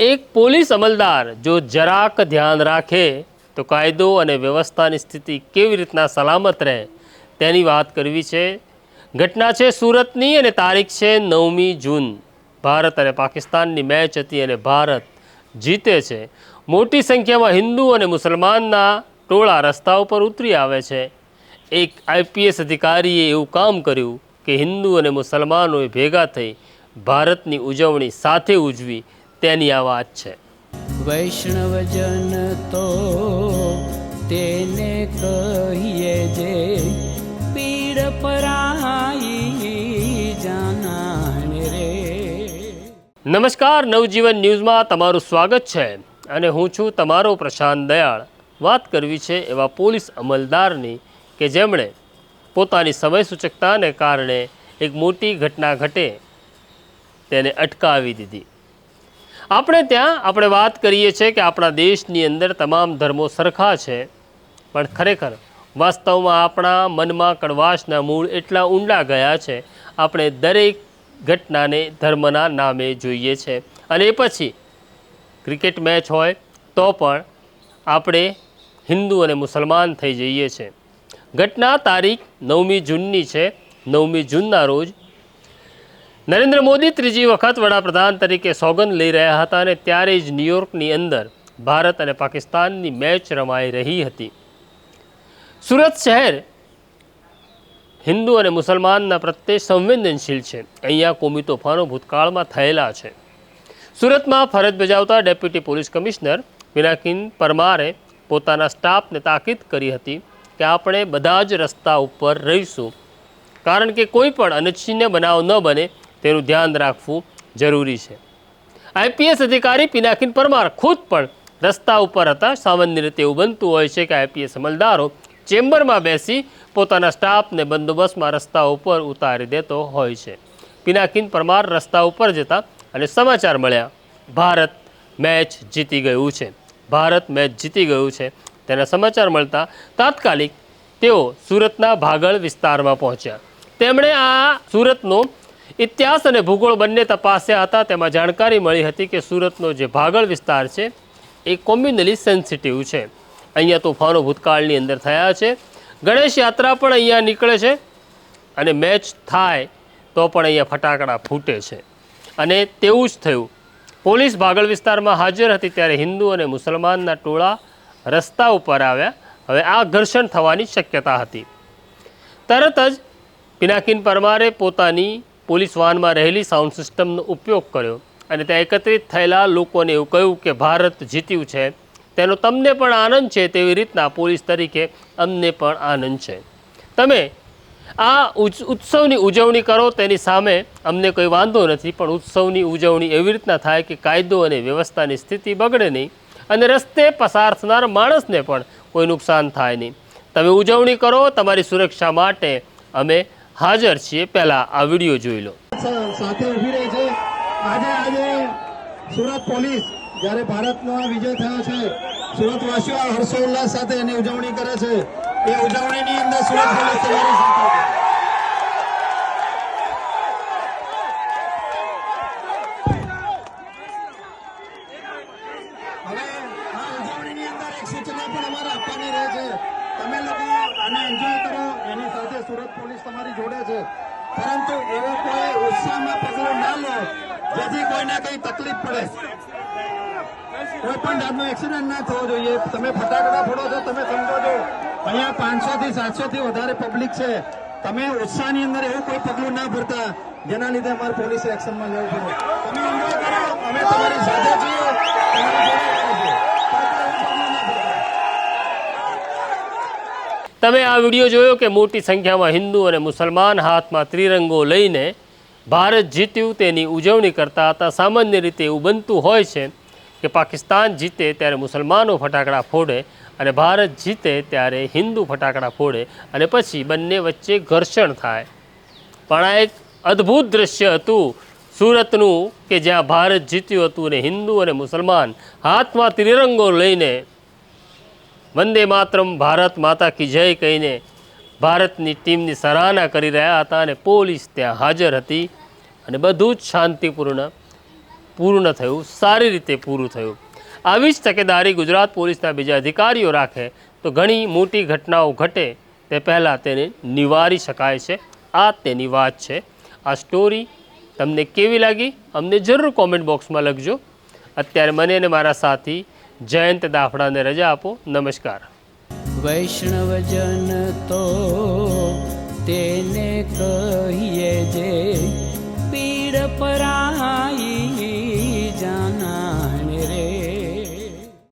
એક પોલીસ અમલદાર જો જરાક ધ્યાન રાખે તો કાયદો અને વ્યવસ્થાની સ્થિતિ કેવી રીતના સલામત રહે તેની વાત કરવી છે. ઘટના છે સુરતની અને તારીખ છે નવમી જૂન. ભારત અને પાકિસ્તાનની મેચ હતી અને ભારત જીતે છે. મોટી સંખ્યામાં હિન્દુ અને મુસલમાનના ટોળા રસ્તા ઉપર ઉતરી આવે છે. એક આઈપીએસ અધિકારીએ એવું કામ કર્યું કે હિન્દુ અને મુસલમાનોએ ભેગા થઈ ભારતની ઉજવણી સાથે ઉજવી તેની આ વાત છે. વૈષ્ણવજન તો તેને કહીએ જે પીડ પરાઈ જાનાને રે. નમસ્કાર નવજીવન ન્યૂઝમાં તમારું સ્વાગત છે અને હું છું તમારો પ્રશાંત દયાળ. વાત કરવી છે એવા પોલીસ અમલદારની કે જેમણે પોતાની સમય સૂચકતાને કારણે એક મોટી ઘટના ઘટે તેને અટકાવી દીધી. આપણે ત્યાં આપણે વાત કરીએ છીએ કે આપણા દેશની અંદર તમામ ધર્મો સરખા છે. પણ ખરેખર વાસ્તવમાં આપણા મનમાં કડવાશના મૂળ એટલા ઊંડા ગયા છે. આપણે દરેક ઘટનાને ધર્મના નામે જોઈએ છે. અને એ પછી ક્રિકેટ મેચ હોય તો પણ આપણે હિન્દુ અને મુસલમાન થઈ જઈએ છીએ ઘટના તારીખ નવમી જૂનની છે. નવમી જૂનના રોજ નરેન્દ્ર મોદી ત્રીજી વખત વડાપ્રધાન તરીકે સોગંદ લઈ રહ્યા હતા અને ત્યારે જ ન્યૂયોર્કની અંદર ભારત અને પાકિસ્તાનની મેચ રમાઈ રહી હતી. સુરત શહેર હિન્દુ અને મુસલમાનના પ્રત્યે સંવેદનશીલ છે. અહીંયા કોમી તોફાનો ભૂતકાળમાં થયેલા છે. સુરતમાં ફરજ બજાવતા ડેપ્યુટી પોલીસ કમિશનર પિનાકિન પરમારે પોતાના સ્ટાફને તાકીદ કરી હતી કે આપણે બધા જ રસ્તા ઉપર રહીશું. કારણ કે કોઈ પણ અનિચ્છનીય બનાવ ન બને તેનું ધ્યાન રાખવું જરૂરી છે. આઈપીએસ અધિકારી પિનાકિન પરમાર ખુદ પણ રસ્તા ઉપર હતા. સામાન્ય રીતે એવું બનતું હોય છે કે આઈપીએસ અમલદારો ચેમ્બરમાં બેસી પોતાના સ્ટાફને બંદોબસ્તમાં રસ્તા ઉપર ઉતારી દેતો હોય છે. પિનાકિન પરમાર રસ્તા ઉપર જતા અને સમાચાર મળ્યા. ભારત મેચ જીતી ગયું છે. ભારત મેચ જીતી ગયું છે. તેના સમાચાર મળતા તાત્કાલિક તેઓ સુરતના ભાગળ વિસ્તારમાં પહોંચ્યા. તેમણે આ સુરતનો ઇતિહાસ અને ભૂગોળ બંને તપાસ્યા હતા. તેમાં જાણકારી મળી હતી કે સુરતનો જે ભાગળ વિસ્તાર છે, એ કોમ્યુનલી સેન્સિટિવ છે. અહીંયા તોફાનો ભૂતકાળની અંદર થયા છે. ગણેશ યાત્રા પણ અહીંયા નીકળે છે અને મેચ થાય તો પણ અહીંયા ફટાકડા ફૂટે છે. અને તેવું જ થયું. પોલીસ ભાગળ વિસ્તારમાં હાજર હતી ત્યારે હિન્દુ અને મુસલમાનના ટોળા રસ્તા ઉપર આવ્યા. હવે આ ઘર્ષણ થવાની શક્યતા હતી. તરત જ પિનાકિન પરમારે પોતાની પોલીસ વાનમાં રહેલી સાઉન્ડ સિસ્ટમનો ઉપયોગ કર્યો અને ત્યાં એકત્રિત થયેલા લોકોને એવું કહ્યું કે ભારત જીત્યું છે. તેનો તમને પણ આનંદ છે તેવી રીતના પોલીસ તરીકે અમને પણ આનંદ છે. તમે આ ઉત્સ- ઉત્સવની ઉજવણી કરો તેની સામે અમને કોઈ વાંધો નથી, પણ ઉત્સવની ઉજવણી એવી રીતના થાય કે કાયદો અને વ્યવસ્થાની સ્થિતિ બગડે નહીં અને રસ્તે પસાર થનાર માણસને પણ કોઈ નુકસાન થાય નહીં. તમે ઉજવણી કરો તમારી સુરક્ષા માટે અમે હાજર છીએ. પહેલાં આ વીડિયો જોઈ લો. સાથે ઊભી રહી છે. આજે આજે સુરત પોલીસ, જ્યારે ભારતનો વિજય થયો છે, સુરતવાસીઓ હર્ષોલ્લાસ સાથે એની ઉજવણી કરે છે. એ ઉજવણીની અંદર સુરત પોલીસ તમારી સાથે હવે આ ઉજવણીની અંદર એક સૂચના પણ અમારે આપવાની રહે છે. તમે લોકો આને એન્જોય કરો. એની સાથે સુરત પોલીસ તમારી જોડે છે. પરંતુ એવો કોઈ ઉત્સાહમાં પગલું ના લો, જેથી કોઈને કઈ તકલીફ પડે. કોઈ પણ જાતનો એક્સિડન્ટ ના થવો જોઈએ. તમે ફટાકડા ફોડો છો, તમે સમજો છો. અહીંયા પાંચસો થી સાતસો થી વધારે પબ્લિક છે. તમે ઉત્સાહની અંદર એવું કોઈ પગલું ના ભરતા, જેના લીધે અમારે પોલીસ એક્શનમાં લેવું પડે. તમે અમે તમારી સાથે છીએ તમારી જોડે છીએ. કોઈ પણ એવું પગલું ના ભરતા. તમે આ વીડિયો જોયો કે મોટી સંખ્યામાં હિન્દુ અને મુસલમાન હાથમાં ત્રિરંગો લઈને ભારત જીત્યું તેની ઉજવણી કરતા હતા. સામાન્ય રીતે એવું બનતું હોય છે કે પાકિસ્તાન જીતે ત્યારે મુસલમાનો ફટાકડા ફોડે અને ભારત જીતે ત્યારે હિન્દુ ફટાકડા ફોડે અને પછી બંને વચ્ચે ઘર્ષણ થાય. પણ આ એક અદ્ભુત દ્રશ્ય હતું સુરતનું કે જ્યાં ભારત જીત્યું હતું અને હિન્દુ અને મુસલમાન હાથમાં ત્રિરંગો લઈને વંદે માતરમ, ભારત માતા કી જય કહીને ભારતની ટીમની સરાહના કરી રહ્યા હતા અને પોલીસ ત્યાં હાજર હતી અને બધું જ શાંતિપૂર્ણ, પૂર્ણ થયું, સારી રીતે પૂરું થયું. આવી જ તકેદારી ગુજરાત પોલીસના બીજા અધિકારીઓ રાખે તો ઘણી મોટી ઘટનાઓ ઘટે, તે પહેલાં તેને નિવારી શકાય છે. આ તેની વાત છે. આ સ્ટોરી તમને કેવી લાગી? અમને જરૂર કોમેન્ટ બોક્સમાં લખજો. અત્યારે મને અને મારા સાથી જયંત દાફડાને રજા આપો. નમસ્કાર. વૈષ્ણવજન તો